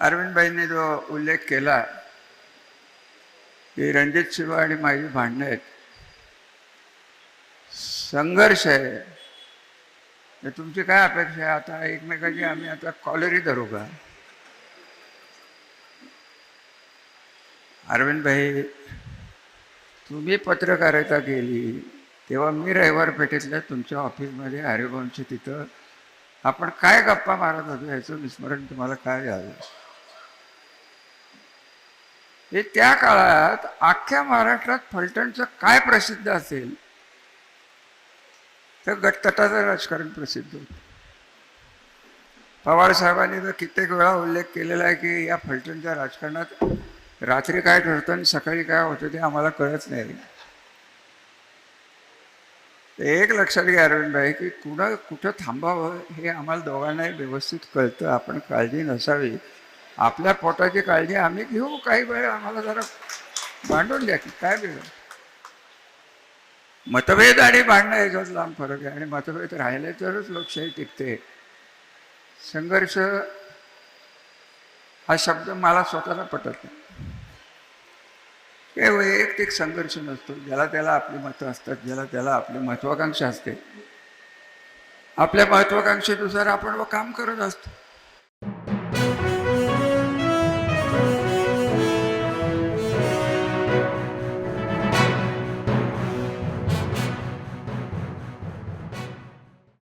अरविंदबाईंनी जो उल्लेख केला की रणजित शिवा आणि माझी भांडणं आहेत. संघर्ष आहे. तर तुमची काय अपेक्षा आहे? आता एकमेकाची आम्ही आता कॉलरी धरू का? अरविंदभाई तुम्ही पत्रकारिता केली तेव्हा मी रविवार पेठेतल्या तुमच्या ऑफिसमध्ये हरिभाऊंच्या तिथं आपण काय गप्पा मारत होतो याचं विस्मरण तुम्हाला काय झालं? हे त्या काळात अख्ख्या महाराष्ट्रात फलटणचं काय प्रसिद्ध असेल तर गटतटाचं राजकारण प्रसिद्ध होतं. पवार साहेबांनी तर कित्येक वेळा उल्लेख केलेला आहे की या फलटणच्या राजकारणात रात्री काय ठरतं आणि सकाळी काय होतं ते आम्हाला कळत नाही. ते एक लक्षात घ्या अरविंदभाई की कुणं कुठं थांबावं हे आम्हाला दोघांनाही व्यवस्थित कळतं. आपण काळजी नसावी. आपल्या पोटाची काळजी आम्ही घेऊ काही वेळ आम्हाला जरा भांडून द्या की काय वेळ मतभेद आणि भांडणं याच्यात लांब फरक आहे. आणि मतभेद राहिले तरच लोकशाही टिकते. संघर्ष हा शब्द मला स्वतःला पटत नाही. हे वैयक्तिक संघर्ष नसतो. ज्याला त्याला आपली मतं असतात ज्याला त्याला आपली महत्वाकांक्षा असते. आपल्या महत्वाकांक्षेनुसार आपण व काम करत असतो.